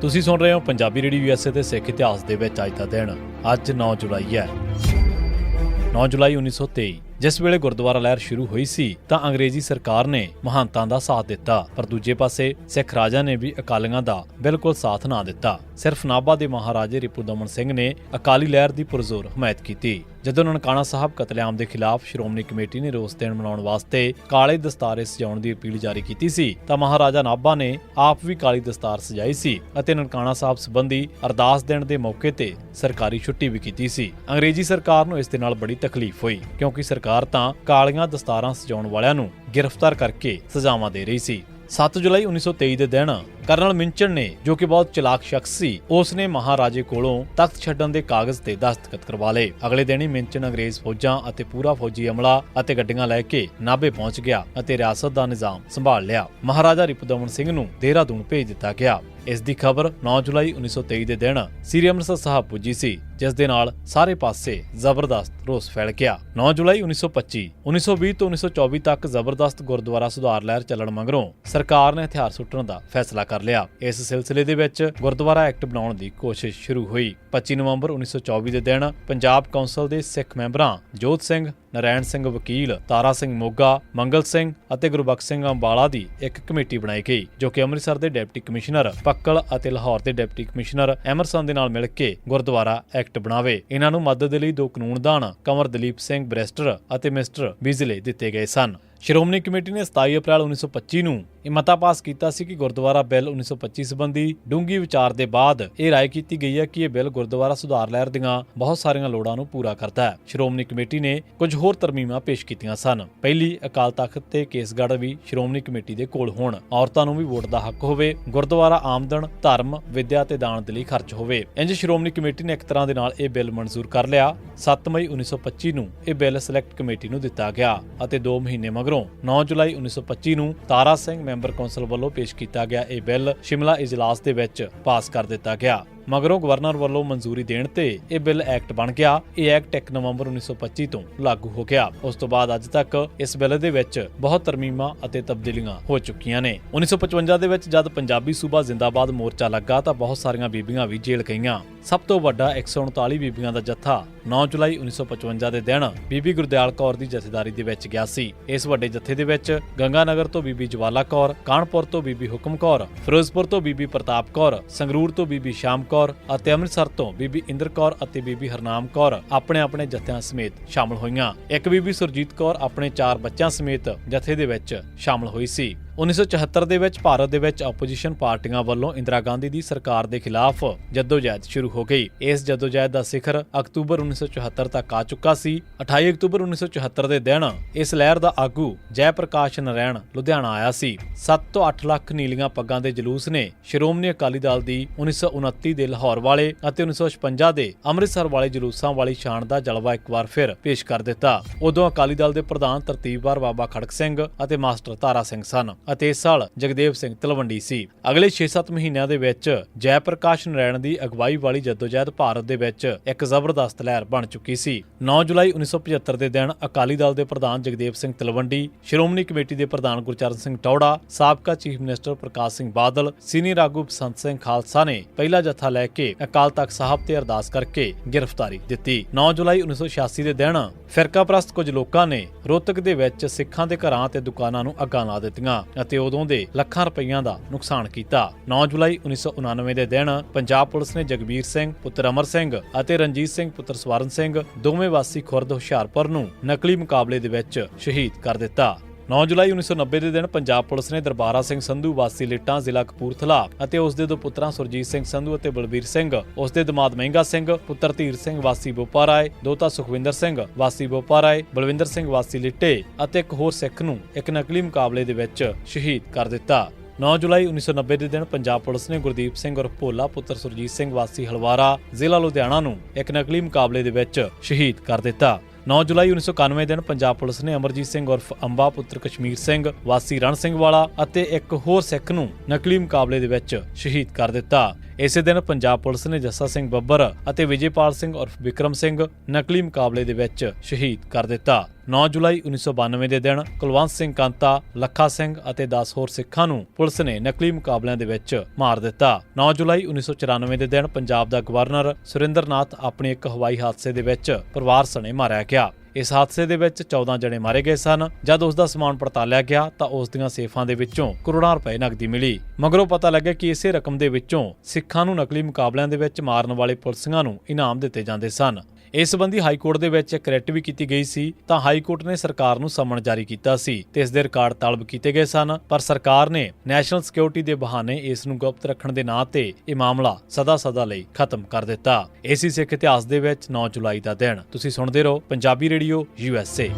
ਤੁਸੀਂ ਸੁਣ ਰਹੇ ਹੋ ਪੰਜਾਬੀ ਰੇਡੀਓ ਯੂਐਸਏ ਤੇ ਸਿੱਖ ਇਤਿਹਾਸ ਦੇ ਵਿੱਚ ਅੱਜ ਦਾ ਦਿਨ। ਅੱਜ 9 ਜੁਲਾਈ ਹੈ। 9 ਜੁਲਾਈ 1923 ਜਿਸ ਵੇਲੇ ਗੁਰਦੁਆਰਾ ਲਹਿਰ ਸ਼ੁਰੂ ਹੋਈ ਸੀ, ਤਾਂ ਅੰਗਰੇਜ਼ੀ ਸਰਕਾਰ ਨੇ ਮਹੰਤਾਂ ਦਾ ਸਾਥ ਦਿੱਤਾ, ਪਰ ਦੂਜੇ ਪਾਸੇ ਸਿੱਖ ਰਾਜਾਂ ਨੇ ਵੀ ਅਕਾਲੀਆਂ ਦਾ ਬਿਲਕੁਲ ਸਾਥ ਨਾ ਦਿੱਤਾ। ਸਿਰਫ ਨਾਭਾ ਦੇ ਮਹਾਰਾਜੇ ਰਿਪੂ ਦਮਨ ਸਿੰਘ ਨੇ ਅਕਾਲੀ ਲਹਿਰ ਦੀ ਪੁਰਜ਼ੋਰ ਹਮਾਇਤ ਕੀਤੀ, ਜਦੋਂ ਨਨਕਾਣਾ ਸਾਹਿਬ ਕਤਲੇਆਮ ਦੇ ਖਿਲਾਫ ਸ਼੍ਰੋਮਣੀ ਕਮੇਟੀ ਨੇ ਰੋਸ ਦਿਨ ਮਨਾਉਣ ਵਾਸਤੇ ਕਾਲੇ ਦਸਤਾਰੇ ਸਜਾਉਣ ਦੀ ਅਪੀਲ ਜਾਰੀ ਕੀਤੀ ਸੀ, ਤਾਂ ਮਹਾਰਾਜਾ ਨਾਭਾ ਨੇ ਆਪ ਵੀ ਕਾਲੀ ਦਸਤਾਰ ਸਜਾਈ ਸੀ ਅਤੇ ਨਨਕਾਣਾ ਸਾਹਿਬ ਸੰਬੰਧੀ ਅਰਦਾਸ ਦੇਣ ਦੇ ਮੌਕੇ ਤੇ ਸਰਕਾਰੀ ਛੁੱਟੀ ਵੀ ਕੀਤੀ ਸੀ। ਅੰਗਰੇਜ਼ੀ ਸਰਕਾਰ ਨੂੰ ਇਸ ਦੇ ਨਾਲ ਬੜੀ ਤਕਲੀਫ ਹੋਈ, ਕਿਉਂਕਿ ਸਰਕਾਰ ਤਾਂ ਕਾਲੀਆਂ ਦਸਤਾਰਾਂ ਸਜਾਉਣ ਵਾਲਿਆਂ ਨੂੰ ਗ੍ਰਿਫਤਾਰ ਕਰਕੇ ਸਜ਼ਾਵਾਂ ਦੇ ਰਹੀ ਸੀ। 7 ਜੁਲਾਈ 1923 ਦੇ ਦਿਨ ਕਰਨਲ ਮਿੰਚਨ ਨੇ, ਜੋ ਕਿ ਬਹੁਤ ਚਲਾਕ ਸ਼ਖਸ ਸੀ ਉਸ ਨੇ ਮਹਾਰਾਜੇ ਕੋਲੋਂ ਤਖਤ ਛੱਡਣ ਦੇ ਕਾਗਜ਼ ਤੇ ਦਸਤਖਤ ਕਰਵਾ ਲਏ। ਅਗਲੇ ਦਿਨ ਹੀ ਮਿੰਚਨ ਅੰਗਰੇਜ਼ ਫੌਜਾਂ ਅਤੇ ਪੂਰਾ ਫੌਜੀ ਅਮਲਾ ਅਤੇ ਗੱਡੀਆਂ ਲੈ ਕੇ ਨਾਭੇ ਪਹੁੰਚ ਗਿਆ ਅਤੇ ਰਿਆਸਤ ਦਾ ਨਿਜ਼ਾਮ ਸੰਭਾਲ ਲਿਆ। ਮਹਾਰਾਜਾ ਰਿਪਦਮਨ ਸਿੰਘ ਨੂੰ ਦੇਹਰਾਦੂਨ ਭੇਜ ਦਿੱਤਾ ਗਿਆ। ਇਸ ਦੀ ਖਬਰ 9 ਜੁਲਾਈ 1923 ਦੇ ਦਿਨ ਸ੍ਰੀ ਅੰਮ੍ਰਿਤਸਰ ਸਾਹਿਬ ਪੁੱਜੀ ਸੀ, ਜਿਸ ਦੇ ਨਾਲ ਸਾਰੇ ਪਾਸੇ ਜ਼ਬਰਦਸਤ ਰੋਸ ਫੈਲ ਗਿਆ। 9 ਜੁਲਾਈ 1925 1920 ਤੋਂ 1924 ਤੱਕ ਜ਼ਬਰਦਸਤ ਗੁਰਦੁਆਰਾ ਸੁਧਾਰ ਲਹਿਰ ਚੱਲਣ ਮਗਰੋਂ ਸਰਕਾਰ ਨੇ ਹਥਿਆਰ ਸੁੱਟਣ ਦਾ ਫੈਸਲਾ ਕਰ ਲਿਆ। ਇਸ ਸਿਲਸਿਲੇ ਦੇ ਵਿੱਚ ਗੁਰਦੁਆਰਾ ਐਕਟ ਬਣਾਉਣ ਦੀ ਕੋਸ਼ਿਸ਼ ਸ਼ੁਰੂ ਹੋਈ। 25 ਨਵੰਬਰ 1924 ਦੇ ਦਿਨ ਪੰਜਾਬ ਕੌਂਸਲ ਦੇ ਸਿੱਖ ਮੈਂਬਰਾਂ ਜੋਤ ਸਿੰਘ ਨਰੈਣ ਸਿੰਘ ਵਕੀਲ, ਤਾਰਾ ਸਿੰਘ ਮੋਗਾ, ਮੰਗਲ ਸਿੰਘ ਅਤੇ ਗੁਰਬਖਸ਼ ਸਿੰਘ ਅੰਬਾਲਾ ਦੀ ਇੱਕ ਕਮੇਟੀ ਬਣਾਈ ਗਈ, ਜੋ ਕਿ ਅੰਮ੍ਰਿਤਸਰ ਦੇ ਡਿਪਟੀ ਕਮਿਸ਼ਨਰ, ਪੱਕਲ ਅਤੇ ਲਾਹੌਰ ਦੇ ਡਿਪਟੀ ਕਮਿਸ਼ਨਰ ਐਮਰਸਨ ਦੇ ਨਾਲ ਮਿਲ ਕੇ ਗੁਰਦੁਆਰਾ ਐਕਟ ਬਣਾਵੇ। ਇਹਨਾਂ ਨੂੰ ਮਦਦ ਦੇ ਲਈ ਦੋ ਕਾਨੂੰਨਦਾਨ ਕੰਵਰ ਦਲੀਪ ਸਿੰਘ ਬ੍ਰੈਸਟਰ ਅਤੇ ਮਿਸਟਰ ਬਿਜਲੇ ਦਿੱਤੇ ਗਏ ਸਨ। ਸ਼੍ਰੋਮਣੀ ਕਮੇਟੀ ਨੇ 27 ਅਪ੍ਰੈਲ 1925 ਨੂੰ ਇਹ ਮਤਾ ਪਾਸ ਕੀਤਾ ਸੀ ਕਿ ਗੁਰਦੁਆਰਾ ਬਿੱਲ 1925 ਸੰਬੰਧੀ ਡੂੰਗੀ ਵਿਚਾਰ ਦੇ ਬਾਅਦ ਇਹ ਰਾਏ ਕੀਤੀ ਗਈ ਹੈ ਕਿ ਇਹ ਬਿੱਲ ਗੁਰਦੁਆਰਾ ਸੁਧਾਰ ਲਹਿਰ ਦੀਆਂ ਬਹੁਤ ਸਾਰੀਆਂ ਲੋੜਾਂ ਨੂੰ ਪੂਰਾ ਕਰਦਾ ਹੈ। ਸ਼੍ਰੋਮਣੀ ਕਮੇਟੀ ਨੇ ਕੁਝ ਹੋਰ ਤਰਮੀਮਾਂ ਪੇਸ਼ ਕੀਤੀਆਂ ਸਨ। ਪਹਿਲੀ, ਅਕਾਲ ਤਖਤ ਤੇ ਕੇਸਗੜ੍ਹ ਵੀ ਸ਼੍ਰੋਮਣੀ ਕਮੇਟੀ ਦੇ ਕੋਲ ਹੋਣ। ਔਰਤਾਂ ਨੂੰ ਵੀ ਵੋਟ ਦਾ ਹੱਕ ਹੋਵੇ, ਗੁਰਦੁਆਰਾ ਆਮਦਨ, ਧਰਮ, ਵਿਦਿਆ ਤੇ ਦਾਨ ਦੇ ਲਈ ਖਰਚ ਹੋਵੇ। ਇੰਜ ਸ਼੍ਰੋਮਣੀ ਕਮੇਟੀ ਨੇ ਇੱਕ ਤਰ੍ਹਾਂ ਦੇ ਨਾਲ ਇਹ ਬਿੱਲ ਮਨਜ਼ੂਰ ਕਰ ਲਿਆ। 7 ਮਈ 1925 ਨੂੰ ਇਹ ਬਿੱਲ ਸਿਲੈਕਟ ਕਮੇਟੀ ਨੂੰ ਦਿੱਤਾ ਗਿਆ ਅਤੇ 2 ਮਹੀਨੇ ਮਗਰੋਂ 9 ਜੁਲਾਈ 1925 ਨੂੰ ਤਾਰਾ ਸਿੰਘ ਮੈਂਬਰ ਕੌਂਸਲ ਵੱਲੋਂ ਪੇਸ਼ ਕੀਤਾ ਗਿਆ ਇਹ ਬਿੱਲ ਸ਼ਿਮਲਾ ਇਜਲਾਸ ਦੇ ਵਿੱਚ ਪਾਸ ਕਰ ਦਿੱਤਾ ਗਿਆ। ਮਗਰੋਂ ਗਵਰਨਰ ਵੱਲੋਂ ਮਨਜ਼ੂਰੀ ਦੇਣ ਤੇ ਇਹ ਬਿੱਲ ਐਕਟ ਬਣ ਗਿਆ। ਇਹ ਐਕਟ 1 ਨਵੰਬਰ 1925 ਤੋਂ ਲਾਗੂ ਹੋ ਗਿਆ। ਉਸ ਤੋਂ ਬਾਅਦ ਅੱਜ ਤੱਕ ਇਸ ਬਿੱਲ ਦੇ ਵਿੱਚ ਬਹੁਤ ਤਰਮੀਮਾਂ ਅਤੇ ਤਬਦੀਲੀਆਂ ਹੋ ਚੁੱਕੀਆਂ ਨੇ। 1955 ਦੇ ਵਿੱਚ ਜਦ ਪੰਜਾਬੀ ਸੂਬਾ ਜ਼ਿੰਦਾਬਾਦ ਮੋਰਚਾ ਲੱਗਾ ਤਾਂ ਬਹੁਤ ਸਾਰੀਆਂ ਬੀਬੀਆਂ ਵੀ ਜੇਲ੍ਹ ਗਈਆਂ। ਸਭ ਤੋਂ ਵੱਡਾ 139 ਬੀਬੀਆਂ ਦਾ ਜੱਥਾ 9 ਜੁਲਾਈ 1955 ਦੇ ਦਿਨ ਬੀਬੀ ਗੁਰਦਿਆਲ ਕੌਰ ਦੀ ਜਥੇਦਾਰੀ ਦੇ ਵਿੱਚ ਗਿਆ ਸੀ। ਇਸ ਵੱਡੇ ਜਥੇ ਦੇ ਵਿੱਚ ਗੰਗਾਨਗਰ ਤੋਂ ਬੀਬੀ ਜਵਾਲਾ ਕੌਰ, ਕਾਨਪੁਰ ਤੋਂ ਬੀਬੀ ਹੁਕਮ ਕੌਰ, ਫਿਰੋਜ਼ਪੁਰ ਤੋਂ ਬੀਬੀ ਪ੍ਰਤਾਪ ਕੌਰ, ਸੰਗਰੂਰ ਤੋਂ ਬੀਬੀ ਸ਼ਾਮ ਕੌਰ ਅਤੇ ਅੰਮ੍ਰਿਤਸਰ ਤੋਂ ਬੀਬੀ ਇੰਦਰ ਕੌਰ ਅਤੇ ਬੀਬੀ ਹਰਨਾਮ ਕੌਰ ਆਪਣੇ ਆਪਣੇ ਜਥਿਆਂ ਸਮੇਤ ਸ਼ਾਮਲ ਹੋਈਆਂ। ਇੱਕ ਬੀਬੀ ਸੁਰਜੀਤ ਕੌਰ ਆਪਣੇ ਚਾਰ ਬੱਚਿਆਂ ਸਮੇਤ ਜਥੇ ਦੇ ਵਿੱਚ ਸ਼ਾਮਲ ਹੋਈ ਸੀ। 1974 ਦੇ ਵਿੱਚ ਭਾਰਤ ਦੇ ਵਿੱਚ ਆਪੋਜੀਸ਼ਨ ਪਾਰਟੀਆਂ ਵੱਲੋਂ ਇੰਦਰਾ ਗਾਂਧੀ ਦੀ ਸਰਕਾਰ ਦੇ ਖਿਲਾਫ ਜਦੋਜਹਿਦ ਸ਼ੁਰੂ ਹੋ ਗਈ। ਇਸ ਜਦੋਜਹਿਦ ਦਾ ਸਿਖਰ ਅਕਤੂਬਰ 1974 ਤੱਕ ਆ ਚੁੱਕਾ ਸੀ। 28 ਅਕਤੂਬਰ 1974 ਦੇ ਦਿਨ ਇਸ ਲਹਿਰ ਦਾ ਆਗੂ ਜੈ ਪ੍ਰਕਾਸ਼ ਨਰੈਣ ਲੁਧਿਆਣਾ ਆਇਆ ਸੀ। 7 ਤੋਂ 8 ਲੱਖ ਨੀਲੀਆਂ ਪੱਗਾਂ ਦੇ ਜਲੂਸ ਨੇ ਸ਼੍ਰੋਮਣੀ ਅਕਾਲੀ ਦਲ ਦੀ 1929 ਦੇ ਲਾਹੌਰ ਵਾਲੇ ਅਤੇ 1956 ਦੇ ਅੰਮ੍ਰਿਤਸਰ ਵਾਲੇ ਜਲੂਸਾਂ ਵਾਲੀ ਸ਼ਾਨ ਦਾ ਜਲਵਾ ਇੱਕ ਵਾਰ ਫਿਰ ਪੇਸ਼ ਕਰ ਦਿੱਤਾ। ਉਦੋਂ ਅਕਾਲੀ ਦਲ ਦੇ ਪ੍ਰਧਾਨ ਤਰਤੀਬਵਾਰ ਬਾਬਾ ਖੜਕ ਸਿੰਘ ਅਤੇ ਮਾਸਟਰ ਤਾਰਾ ਸਿੰਘ ਸਨ। ਅਤੇ ਇਸ ਸਾਲ ਜਗਦੇਵ ਸਿੰਘ ਤਲਵੰਡੀ ਸੀ। ਅਗਲੇ 6-7 ਮਹੀਨਿਆਂ ਦੇ ਵਿੱਚ ਜੈ ਪ੍ਰਕਾਸ਼ ਨਰੈਣ ਦੀ ਅਗਵਾਈ ਵਾਲੀ ਜਦੋਜਹਿਦ ਭਾਰਤ ਦੇ ਵਿੱਚ ਇੱਕ ਜ਼ਬਰਦਸਤ ਲਹਿਰ ਬਣ ਚੁੱਕੀ ਸੀ। 9 ਜੁਲਾਈ 1975 ਦੇ ਦਿਨ ਅਕਾਲੀ ਦਲ ਦੇ ਪ੍ਰਧਾਨ ਜਗਦੇਵ ਸਿੰਘ ਤਲਵੰਡੀ, ਸ਼੍ਰੋਮਣੀ ਕਮੇਟੀ ਦੇ ਪ੍ਰਧਾਨ ਗੁਰਚਰਨ ਸਿੰਘ ਟੌੜਾ, ਸਾਬਕਾ chief minister Parkash Singh Badal, senior ਆਗੂ ਬਸੰਤ ਸਿੰਘ ਖਾਲਸਾ ਨੇ ਪਹਿਲਾ ਜਥਾ ਲੈ ਕੇ ਅਕਾਲ ਤਖਤ ਸਾਹਿਬ ਤੇ ਅਰਦਾਸ ਕਰਕੇ ਗ੍ਰਿਫਤਾਰੀ ਦਿੱਤੀ। 9 ਜੁਲਾਈ 1986 ਦੇ ਦਿਨ ਫਿਰਕਾਪ੍ਰਸਤ ਕੁਝ ਲੋਕਾਂ ਨੇ ਰੋਹਤਕ ਦੇ ਵਿੱਚ ਸਿੱਖਾਂ ਦੇ ਘਰਾਂ ਤੇ ਦੁਕਾਨਾਂ ਨੂੰ ਅੱਗਾਂ ਲਾ ਦਿੱਤੀਆਂ। ਅਤੇ ਉਦੋਂ ਦੇ ਲੱਖਾਂ ਰੁਪਈਆਂ ਦਾ ਨੁਕਸਾਨ ਕੀਤਾ। 9 ਜੁਲਾਈ 1999 ਦੇ ਦਿਨ ਪੰਜਾਬ ਪੁਲਿਸ ਨੇ ਜਗਬੀਰ ਸਿੰਘ, ਪੁੱਤਰ ਅਮਰ ਸਿੰਘ ਅਤੇ ਰਣਜੀਤ ਸਿੰਘ, ਪੁੱਤਰ ਸਵਰਨ ਸਿੰਘ ਦੋਵੇਂ ਵਾਸੀ ਖੁਰਦ ਹੁਸ਼ਿਆਰਪੁਰ ਨੂੰ ਨਕਲੀ ਮੁਕਾਬਲੇ ਦੇ ਵਿੱਚ ਸ਼ਹੀਦ ਕਰ ਦਿੱਤਾ। 9 ਜੁਲਾਈ 1990 ਦੇ ਦਿਨ ਪੰਜਾਬ ਪੁਲਿਸ ਨੇ ਦਰਬਾਰਾ ਸਿੰਘ ਸੰਧੂ ਵਾਸੀ ਲਿਟਾਂ ਜ਼ਿਲ੍ਹਾ ਕਪੂਰਥਲਾ ਅਤੇ ਉਸ ਦੇ ਦੋ ਪੁੱਤਰਾਂ ਸੁਰਜੀਤ ਸਿੰਘ ਸੰਧੂ ਅਤੇ ਬਲਬੀਰ ਸਿੰਘ ਉਸ ਦੇ ਦਮਾਦ ਮਹਿੰਗਾ ਸਿੰਘ, ਪੁੱਤਰ ਧੀਰ ਸਿੰਘ ਵਾਸੀ ਬੋਪਾਰਾਏ ਦੋਤਾ ਸੁਖਵਿੰਦਰ ਸਿੰਘ ਵਾਸੀ ਬੋਪਾਰਾਏ ਬਲਵਿੰਦਰ ਸਿੰਘ ਵਾਸੀ ਲਿੱਟੇ ਅਤੇ ਇੱਕ ਹੋਰ ਸਿੱਖ ਨੂੰ ਇੱਕ ਨਕਲੀ ਮੁਕਾਬਲੇ ਦੇ ਵਿੱਚ ਸ਼ਹੀਦ ਕਰ ਦਿੱਤਾ। 9 ਜੁਲਾਈ 1990 ਦੇ ਦਿਨ ਪੰਜਾਬ ਪੁਲਿਸ ਨੇ ਗੁਰਦੀਪ ਸਿੰਘ ਉਰਫ ਭੋਲਾ, ਪੁੱਤਰ ਸੁਰਜੀਤ ਸਿੰਘ ਵਾਸੀ ਹਲਵਾਰਾ ਜ਼ਿਲ੍ਹਾ ਲੁਧਿਆਣਾ ਨੂੰ ਇੱਕ ਨਕਲੀ ਮੁਕਾਬਲੇ ਦੇ ਵਿੱਚ ਸ਼ਹੀਦ ਕਰ ਦਿੱਤਾ। 9 ਜੁਲਾਈ 1991 ਦਿਨ ਪੰਜਾਬ ਪੁਲਿਸ ਨੇ ਅਮਰਜੀਤ ਸਿੰਘ ਉਰਫ ਅੰਬਾ ਪੁੱਤਰ ਕਸ਼ਮੀਰ ਸਿੰਘ, ਵਾਸੀ ਰਣ ਸਿੰਘ ਵਾਲਾ ਅਤੇ ਇੱਕ ਹੋਰ ਸਿੱਖ ਨੂੰ ਨਕਲੀ ਮੁਕਾਬਲੇ ਦੇ ਵਿੱਚ ਸ਼ਹੀਦ ਕਰ ਦਿੱਤਾ। ਇਸੇ ਦਿਨ ਪੰਜਾਬ ਪੁਲਿਸ ਨੇ ਜੱਸਾ ਸਿੰਘ ਬੱਬਰ ਅਤੇ ਵਿਜੇਪਾਲ ਸਿੰਘ ਉਰਫ ਵਿਕਰਮ ਸਿੰਘ ਨਕਲੀ ਮੁਕਾਬਲੇ ਦੇ ਵਿੱਚ ਸ਼ਹੀਦ ਕਰ ਦਿੱਤਾ। 9 ਜੁਲਾਈ 1992 ਦੇ ਦਿਨ ਕੁਲਵੰਤ ਸਿੰਘ ਕਾਂਤਾ, ਲੱਖਾ ਸਿੰਘ ਅਤੇ 10 ਹੋਰ ਸਿੱਖਾਂ ਨੂੰ ਪੁਲਿਸ ਨੇ ਨਕਲੀ ਮੁਕਾਬਲਿਆਂ ਦੇ ਵਿੱਚ ਮਾਰ ਦਿੱਤਾ। 9 ਜੁਲਾਈ 1994 ਦੇ ਦਿਨ ਪੰਜਾਬ ਦਾ ਗਵਰਨਰ ਸੁਰਿੰਦਰਨਾਥ ਆਪਣੇ ਇੱਕ ਹਵਾਈ ਹਾਦਸੇ ਦੇ ਵਿੱਚ ਪਰਿਵਾਰ ਸਣੇ ਮਾਰਿਆ ਗਿਆ। ਇਸ ਹਾਦਸੇ ਦੇ ਵਿੱਚ 14 ਜਣੇ ਮਾਰੇ ਗਏ ਸਨ। ਜਦ ਉਸ ਦਾ ਸਮਾਨ ਪੜਤਾਲਿਆ ਗਿਆ ਤਾਂ ਉਸ ਦੀਆਂ ਸੇਫਾਂ ਦੇ ਵਿੱਚੋਂ ਕਰੋੜਾਂ ਰੁਪਏ ਨਕਦੀ ਮਿਲੀ। ਮਗਰੋਂ ਪਤਾ ਲੱਗਿਆ ਕਿ ਇਸੇ ਰਕਮ ਦੇ ਵਿੱਚੋਂ ਸਿੱਖਾਂ ਨੂੰ ਨਕਲੀ ਮੁਕਾਬਲਿਆਂ ਦੇ ਵਿੱਚ ਮਾਰਨ ਵਾਲੇ ਪੁਲਿਸਾਂ ਨੂੰ ਇਨਾਮ ਦਿੱਤੇ ਜਾਂਦੇ ਸਨ। ਇਸ ਸੰਬੰਧੀ ਹਾਈ ਕੋਰਟ ਦੇ ਵਿੱਚ ਇੱਕ ਰਿਟ ਵੀ ਕੀਤੀ ਗਈ ਸੀ, ਤਾਂ ਹਾਈ ਕੋਰਟ ਨੇ ਸਰਕਾਰ ਨੂੰ ਸਮਨ ਜਾਰੀ ਕੀਤਾ ਸੀ ਤੇ ਇਸ ਦੇ ਰਿਕਾਰਡ ਤਲਬ ਕੀਤੇ ਗਏ ਸਨ, ਪਰ ਸਰਕਾਰ ਨੇ ਨੈਸ਼ਨਲ ਸਿਕਿਉਰਿਟੀ ਦੇ ਬਹਾਨੇ ਇਸ ਨੂੰ ਗੁਪਤ ਰੱਖਣ ਦੇ ਨਾਂ ਤੇ ਇਹ ਮਾਮਲਾ ਸਦਾ ਸਦਾ ਲਈ ਖਤਮ ਕਰ ਦਿੱਤਾ। ਇਸੇ ਸਿੱਖ ਇਤਿਹਾਸ ਦੇ ਵਿੱਚ 9 ਜੁਲਾਈ ਦਾ ਦਿਨ। ਤੁਸੀਂ ਸੁਣਦੇ ਰਹੋ ਪੰਜਾਬੀ ਰੇਡੀਓ ਯੂਐਸਏ